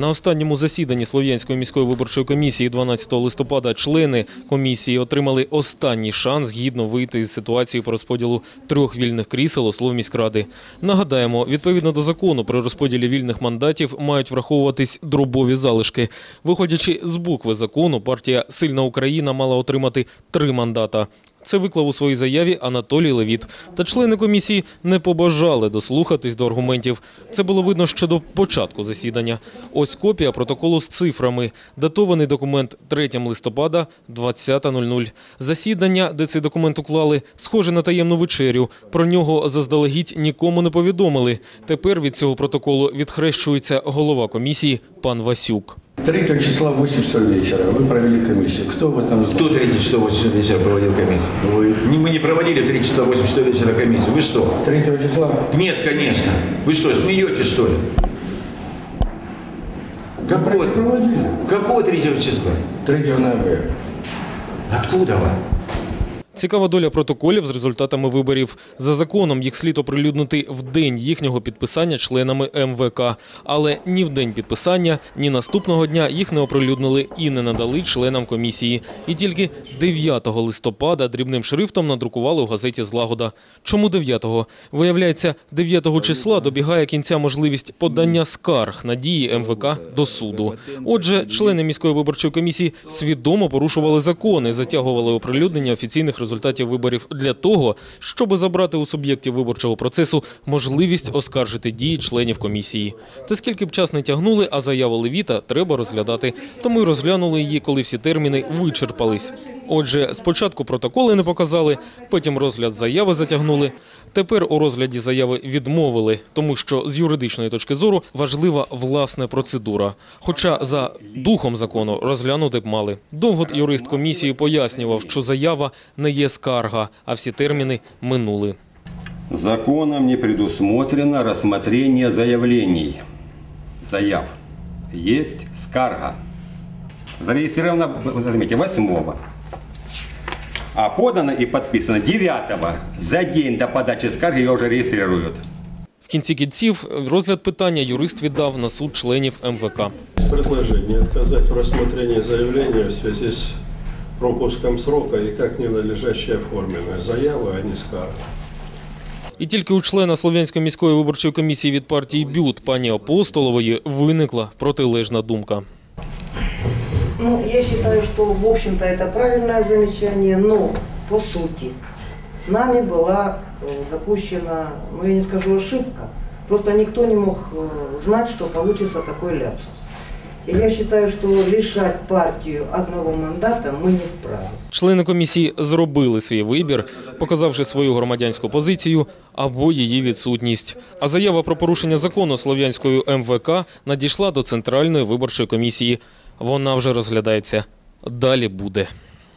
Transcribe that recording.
На останньому засіданні Слов'янської міської виборчої комісії 12 листопада члени комісії отримали останній шанс гідно вийти з ситуації по розподілу трьох вільних крісел у Словміськради. Нагадаємо, відповідно до закону при розподілі вільних мандатів мають враховуватись дробові залишки. Виходячи з букви закону, партія Сильна Україна мала отримати три мандата. Це виклав у своїй заяві Анатолій Левіт. Та члени комісії не побажали дослухатись до аргументів. Це було видно ще до початку засідання. Ось копія протоколу з цифрами. Датований документ 3 листопада 20.00. Засідання, де цей документ уклали, схоже на таємну вечерю. Про нього заздалегідь нікому не повідомили. Тепер від цього протоколу відхрещується голова комісії пан Васюк. 3 числа в 8 часов вечера вы провели комиссию. Кто в этом знал? Кто 3 часа 8 вечера проводил комиссию? Вы. Не, Мы не проводили 3 часа 8 часов вечера комиссию. Вы что? 3 числа Нет, конечно. Вы что, смеетесь, что ли? Какого, проводили. какого 3 числа? 3 ноября. Откуда вы? Цікава доля протоколів з результатами виборів. За законом їх слід оприлюднити в день їхнього підписання членами МВК. Але ні в день підписання, ні наступного дня їх не оприлюднили і не надали членам комісії. І тільки 9 листопада дрібним шрифтом надрукували у газеті Злагода. Чому 9-го? Виявляється, 9 числа добігає кінця можливість подання скарг на дії МВК до суду. Отже, члени міської виборчої комісії свідомо порушували закони, затягували оприлюднення офіційних результатів виборів для того, щоб забрати у суб'єктів виборчого процесу можливість оскаржити дії членів комісії. Та скільки б час не тягнули, а заяву Левіта треба розглядати. Тому й розглянули її, коли всі терміни вичерпались. Отже, спочатку протоколи не показали, потім розгляд заяви затягнули. Тепер у розгляді заяви відмовили, тому що з юридичної точки зору важлива власне процедура. Хоча за духом закону розглянути б мали. Довго юрист комісії пояснював, що заява не є скарга, а всі терміни минули. Законом не предусмотрено рассмотрение заявлений. Заяв. Есть скарга. Зарегистрировано, заметьте, 8 а подано и подписано 9-го. За день до подачи скарги ее уже регистрируют. В кінці кінців розгляд питання юрист віддав на суд членів МВК. Предложение отказать в рассмотрении заявления в связи с пропуском срока и как ненадлежащая оформленная заява, а не скарга. І тільки у члена Слов'янської міської виборчої комісії від партії БЮТ пані Апостолової виникла протилежна думка. Ну, я считаю, что, в общем-то, это правильное замечание, но, по сути, нами была э, допущена, ну, я не скажу ошибка, просто никто не мог э, знать, что получится такой ляпсус. Я вважаю, що лишати партію одного мандата ми не вправі. Члени комісії зробили свій вибір, показавши свою громадянську позицію або її відсутність. А заява про порушення закону Слов'янською МВК надійшла до Центральної виборчої комісії. Вона вже розглядається. Далі буде.